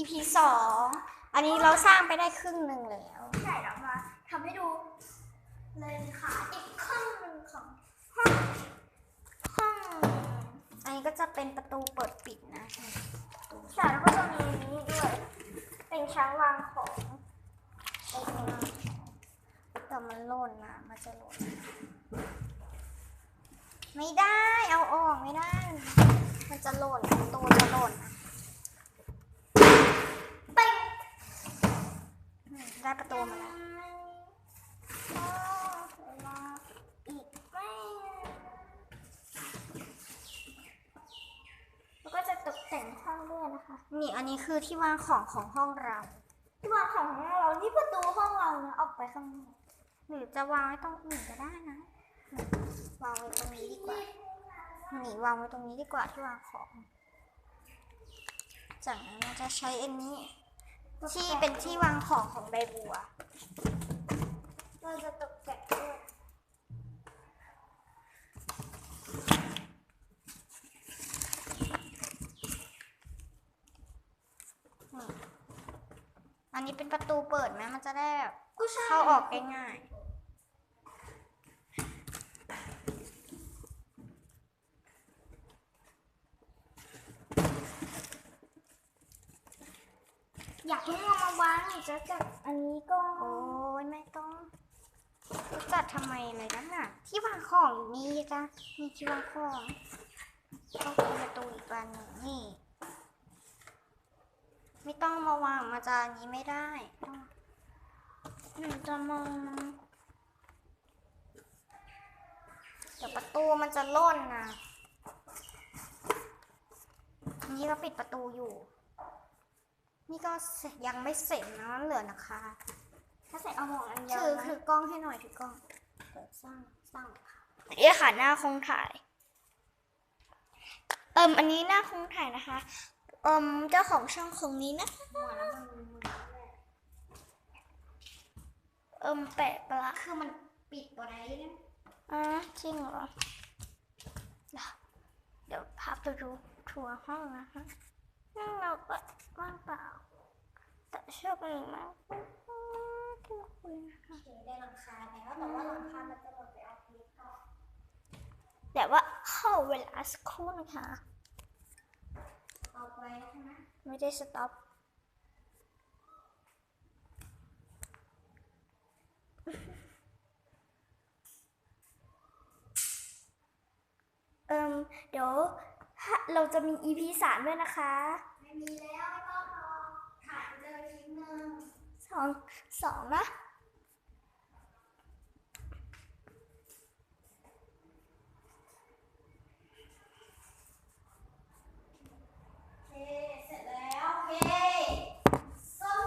EP สองอันนี้เราสร้างไปได้ครึ่งหนึ่งแล้วใช่เรามาทำให้ดูเลยค่ะอีกครึ่งหนึ่งของห้องห้องอันนี้ก็จะเป็นประตูเปิดปิดนะใช่แล้วก็จะมีนี้ด้วย เป็นชั้นวางของแต่มันหล่นนะมันจะหล่นไม่ได้เอาออกไม่ได้ มันจะหล่นประตูจะหล่นนะ เป้ง อืม ได้ประตูมาแล้วอ๋อเวลาอีกไม่แล้วก็จะตกแต่งห้องด้วยนะคะ นี่อันนี้คือที่วางของของห้องเรา ที่วางของเรา นี่ประตูห้องเรานะออกไปข้างนอกหรือจะวางไว้ตรงอื่นก็ได้นะนี่วางไว้ตรงนี้ดีกว่า นี่วางไว้ตรงนี้ดีกว่าที่วางของ จากนั้นเราจะใช้อันนี้ ที่เป็นที่วางของของใบบัว เราจะตกแต่งด้วยนี่อันนี้เป็นประตูเปิดไหมมันจะได้แบบก็ใช่เข้าออกง่าย อยากให้เอามาวางจะจัดอันนี้ก็ๆโอ้ยไม่ต้องจะจัดทำไมเลยนะน่ะที่วางของนี่จ้ะนี่ที่วางของต้องเป็นประตูอีกบานหนึ่งนี่ ไม่ต้องมาวางมาจานนี้ไม่ได้ต้องหนูจะมองเดี๋ยวประตูมันจะล่นนะนี่เราปิดประตูอยู่ นี่ก็เสร็จยังไม่เสร็จนะมันเหลือนะคะ ถ้าใส่เอาหมองอันเดียวถือนะถือกล้องให้หน่อยถือกล้องเปิดสร้างสร้างค่ะเอ๊ะค่ะหน้าคงถ่าย เอิมอันนี้หน้าคงถ่ายนะคะ เอิมเจ้าของช่องคงนี้นะคะหัวแล้วมันมือเอิมแปะปะละคือมันปิดตัวไหนเนี่ยอ๋อจริงเหรอเดี๋ยวเดี๋ยวพาไปดูทัวร์ห้องนะคะ ห้องเราก็ว่างเปล่า แต่โชคดีมากที่มาคุยนะคะถือได้หลังคาแล้วแต่ว่าหลังคามันจะหมดไปเอาคลิปก่อนแต่ว่าเข้าเวลาสักครู่นะคะเอาไว้ใช่ไหมไม่ได้สต็อปเอิมเดี๋ยว ถ้าเราจะมี EP สามด้วยนะคะ ไม่มีแล้วไม่ต้องเอาถ่ายไปเลยคลิปหนึ่งสองสองนะเ